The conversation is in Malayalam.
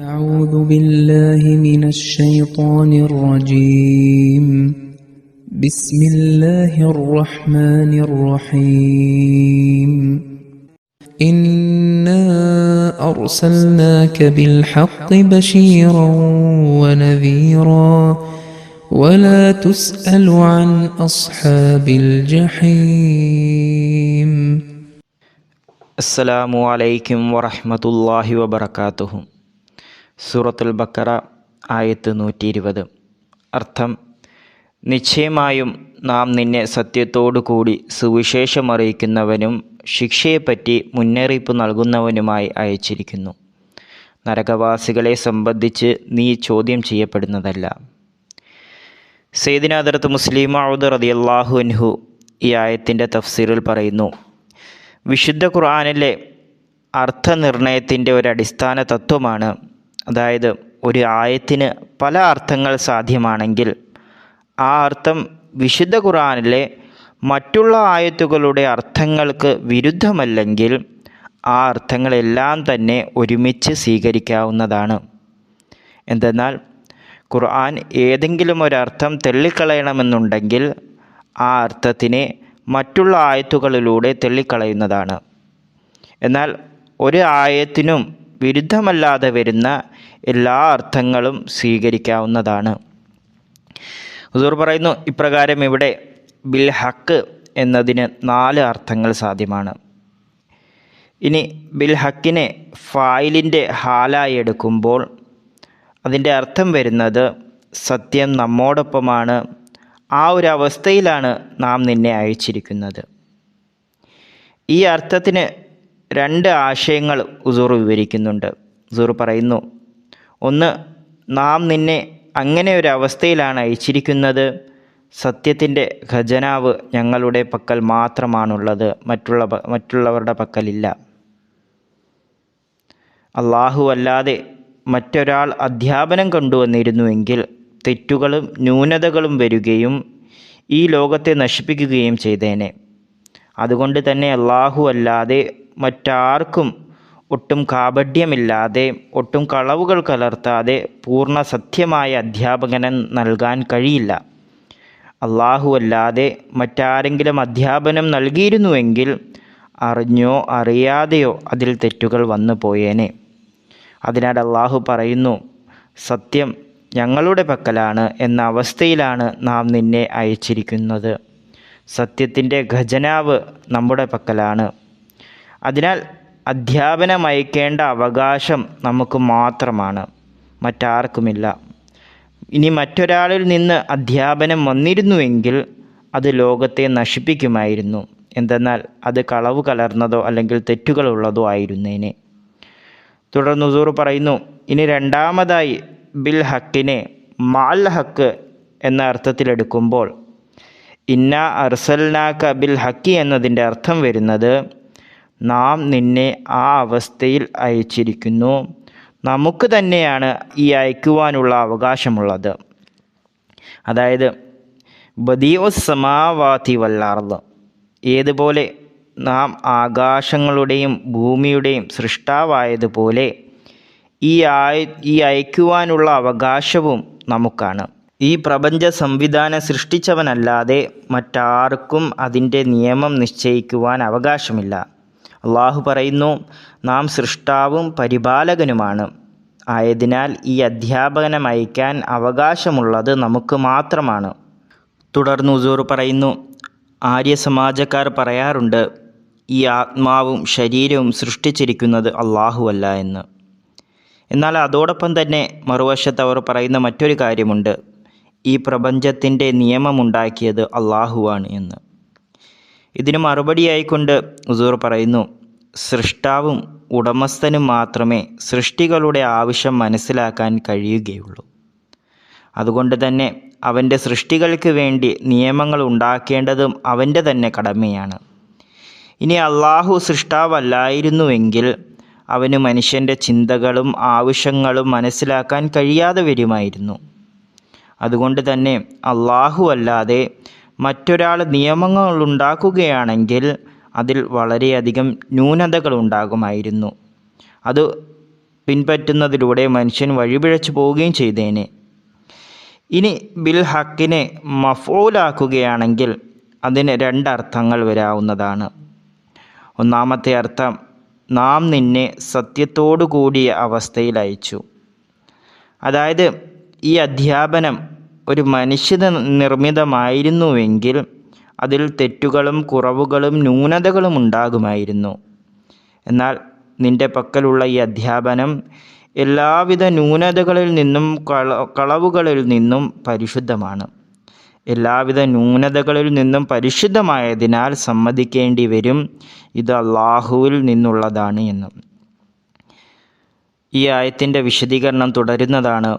أعوذ بالله من الشيطان الرجيم. بسم الله الرحمن الرحيم. إنا أرسلناك بالحق بشيرا ونذيرا ولا تسأل عن أصحاب الجحيم. السلام عليكم ورحمة الله وبركاته. സൂറത്തുൽ ബക്കറ ആയത്ത് നൂറ്റി ഇരുപത് അർത്ഥം നിശ്ചയമായും നാം നിന്നെ സത്യത്തോടു കൂടി സുവിശേഷമറിയിക്കുന്നവനും ശിക്ഷയെപ്പറ്റി മുന്നറിയിപ്പ് നൽകുന്നവനുമായി അയച്ചിരിക്കുന്നു. നരകവാസികളെ സംബന്ധിച്ച് നീ ചോദ്യം ചെയ്യപ്പെടുന്നതല്ല. സെയ്ദിനാദർത്ത് മുസ്ലിം ഔദ് റതിയല്ലാഹു അൻഹു ഈ ആയത്തിന്റെ തഫ്സീറിൽ പറയുന്നു വിശുദ്ധ ഖുർആാനിലെ അർത്ഥനിർണയത്തിന്റെ ഒരു അടിസ്ഥാന തത്വമാണ് അതായത് ഒരു ആയത്തിന് പല അർത്ഥങ്ങൾ സാധ്യമാണെങ്കിൽ ആ അർത്ഥം വിശുദ്ധ ഖുറാനിലെ മറ്റുള്ള ആയത്തുകളുടെ അർത്ഥങ്ങൾക്ക് വിരുദ്ധമല്ലെങ്കിൽ ആ അർത്ഥങ്ങളെല്ലാം തന്നെ ഒരുമിച്ച് സ്വീകരിക്കാവുന്നതാണ്. എന്തെന്നാൽ ഖുർആൻ ഏതെങ്കിലും ഒരർത്ഥം തള്ളിക്കളയണമെന്നുണ്ടെങ്കിൽ ആ അർത്ഥത്തിനെ മറ്റുള്ള ആയത്തുകളിലൂടെ തള്ളിക്കളയുന്നതാണ്. എന്നാൽ ഒരു ആയത്തിനും വിരുദ്ധമല്ലാതെ വരുന്ന എല്ലാ അർത്ഥങ്ങളും സ്വീകരിക്കാവുന്നതാണ്. ഹുസൂർ പറയുന്നു ഇപ്രകാരം ഇവിടെ ബിൽ ഹക്ക് എന്നതിന് നാല് അർത്ഥങ്ങൾ സാധ്യമാണ്. ഇനി ബിൽ ഹക്കിനെ ഫായിലിന്റെ ഹാലായി എടുക്കുമ്പോൾ അതിന്റെ അർത്ഥം വരുന്നത് സത്യം നമ്മോടൊപ്പമാണ്. ആ ഒരു അവസ്ഥയിലാണ് നാം നിന്നെ അയച്ചിരിക്കുന്നത്. ഈ അർത്ഥത്തിന് രണ്ട് ആശയങ്ങൾ ഉസൂർ വിവരിക്കുന്നുണ്ട്. ഉസൂർ പറയുന്നു ഒന്ന് നാം നിന്നെ അങ്ങനെ ഒരു അവസ്ഥയിലാണ് അയച്ചിരിക്കുന്നത്. സത്യത്തിന്റെ ഖജനാവ് ഞങ്ങളുടെ പക്കൽ മാത്രമാണുള്ളത്. മറ്റുള്ള മറ്റുള്ളവരുടെ പക്കലില്ല. അള്ളാഹു അല്ലാതെ മറ്റൊരാൾ അധ്യാപനം കൊണ്ടുവന്നിരുന്നുവെങ്കിൽ തെറ്റുകളും ന്യൂനതകളും വരികയും ഈ ലോകത്തെ നശിപ്പിക്കുകയും ചെയ്തേനെ. അതുകൊണ്ട് തന്നെ അള്ളാഹു അല്ലാതെ മറ്റാർക്കും ഒട്ടും കാപഢ്യമില്ലാതെ ഒട്ടും കളവുകൾ കലർത്താതെ പൂർണ സത്യമായ അധ്യാപകന് നൽകാൻ കഴിയില്ല. അള്ളാഹുവല്ലാതെ മറ്റാരെങ്കിലും അധ്യാപനം നൽകിയിരുന്നുവെങ്കിൽ അറിഞ്ഞോ അറിയാതെയോ അതിൽ തെറ്റുകൾ വന്നു പോയേനെ. അതിനാൽ അള്ളാഹു പറയുന്നു സത്യം ഞങ്ങളുടെ പക്കലാണ് എന്ന അവസ്ഥയിലാണ് നാം നിന്നെ അയച്ചിരിക്കുന്നത്. സത്യത്തിന്റെ ഖജനാവ് നമ്മുടെ പക്കലാണ്. അതിനാൽ അധ്യാപനം അയക്കേണ്ട അവകാശം നമുക്ക് മാത്രമാണ് മറ്റാർക്കുമില്ല. ഇനി മറ്റൊരാളിൽ നിന്ന് അധ്യാപനം വന്നിരുന്നുവെങ്കിൽ അത് ലോകത്തെ നശിപ്പിക്കുമായിരുന്നു. എന്തെന്നാൽ അത് കളവ് കലർന്നതോ അല്ലെങ്കിൽ തെറ്റുകളുള്ളതോ ആയിരുന്നേനെ. തുടർന്ന് ഉസൂർ പറയുന്നു ഇനി രണ്ടാമതായി ബിൽ ഹക്കിനെ മാൽ ഹക്ക് എന്ന അർത്ഥത്തിലെടുക്കുമ്പോൾ ഇന്ന അർസൽനാക്ക ബിൽ ഹക്കി എന്നതിന്റെ അർത്ഥം വരുന്നത് നാം നിന്നെ ആ അവസ്ഥയിൽ അയച്ചിരിക്കുന്നു. നമുക്ക് തന്നെയാണ് ഈ അയക്കുവാനുള്ള അവകാശമുള്ളത്. അതായത് ബദിയോ സമാവാതി വല്ലാർന്ന് ഏതുപോലെ നാം ആകാശങ്ങളുടെയും ഭൂമിയുടെയും സൃഷ്ടാവായതുപോലെ ഈ ആയ ഈ അയക്കുവാനുള്ള അവകാശവും നമുക്കാണ്. ഈ പ്രപഞ്ച സംവിധാനം സൃഷ്ടിച്ചവനല്ലാതെ മറ്റാർക്കും അതിന്റെ നിയമം നിശ്ചയിക്കുവാൻ അവകാശമില്ല. അള്ളാഹു പറയുന്നു നാം സൃഷ്ടാവും പരിപാലകനുമാണ്. ആയതിനാൽ ഈ അധ്യാപകനമയക്കാൻ അവകാശമുള്ളത് നമുക്ക് മാത്രമാണ്. തുടർന്ന് ഉസൂർ പറയുന്നു ആര്യ ആര്യസമാജക്കാർ പറയാറുണ്ട് ഈ ആത്മാവും ശരീരവും സൃഷ്ടിച്ചിരിക്കുന്നത് അള്ളാഹുവല്ല എന്ന്. എന്നാൽ അതോടൊപ്പം തന്നെ മറുവശത്ത് അവർ പറയുന്ന മറ്റൊരു കാര്യമുണ്ട് ഈ പ്രപഞ്ചത്തിന്റെ നിയമമുണ്ടാക്കിയത് അള്ളാഹുവാണ് എന്ന്. ഇതിന് മറുപടിയായിക്കൊണ്ട് ഉസൂർ പറയുന്നു സൃഷ്ടാവും ഉടമസ്ഥനും മാത്രമേ സൃഷ്ടികളുടെ ആവശ്യം മനസ്സിലാക്കാൻ കഴിയുകയുള്ളൂ. അതുകൊണ്ട് തന്നെ അവന്റെ സൃഷ്ടികൾക്ക് വേണ്ടി നിയമങ്ങൾ ഉണ്ടാക്കേണ്ടതും അവന്റെ തന്നെ കടമയാണ്. ഇനി അള്ളാഹു സൃഷ്ടാവല്ലായിരുന്നുവെങ്കിൽ അവന് മനുഷ്യന്റെ ചിന്തകളും ആവശ്യങ്ങളും മനസ്സിലാക്കാൻ കഴിയാതെ വരുമായിരുന്നു. അതുകൊണ്ട് തന്നെ അള്ളാഹു അല്ലാതെ മറ്റൊരാൾ നിയമങ്ങൾ ഉണ്ടാക്കുകയാണെങ്കിൽ അതിൽ വളരെയധികം ന്യൂനതകൾ ഉണ്ടാകുമായിരുന്നു അത് പിൻപറ്റുന്നതിലൂടെ മനുഷ്യൻ വഴിപിഴച്ചു പോവുകയും ചെയ്തേനെ. ഇനി ബിൽ ഹക്കിനെ മഫൂലാക്കുകയാണെങ്കിൽ അതിന് രണ്ടർത്ഥങ്ങൾ വരാവുന്നതാണ്. ഒന്നാമത്തെ അർത്ഥം നാം നിന്നെ സത്യത്തോടു കൂടിയ അവസ്ഥയിൽ അയച്ചു. അതായത് ഈ അധ്യാപനം ഒരു മനുഷ്യ നിർമ്മിതമായിരുന്നുവെങ്കിൽ അതിൽ തെറ്റുകളും കുറവുകളും ന്യൂനതകളും ഉണ്ടാകുമായിരുന്നു. എന്നാൽ നിന്റെ പക്കലുള്ള ഈ അധ്യാപനം എല്ലാവിധ ന്യൂനതകളിൽ നിന്നും കള കളവുകളിൽ നിന്നും പരിശുദ്ധമാണ്. എല്ലാവിധ ന്യൂനതകളിൽ നിന്നും പരിശുദ്ധമായതിനാൽ സമ്മതിക്കേണ്ടി വരും. ഇത് അള്ളാഹുവിൽ നിന്നുള്ളതാണ് എന്ന്. ഈ ആയത്തിന്റെ വിശദീകരണം തുടരുന്നതാണ്.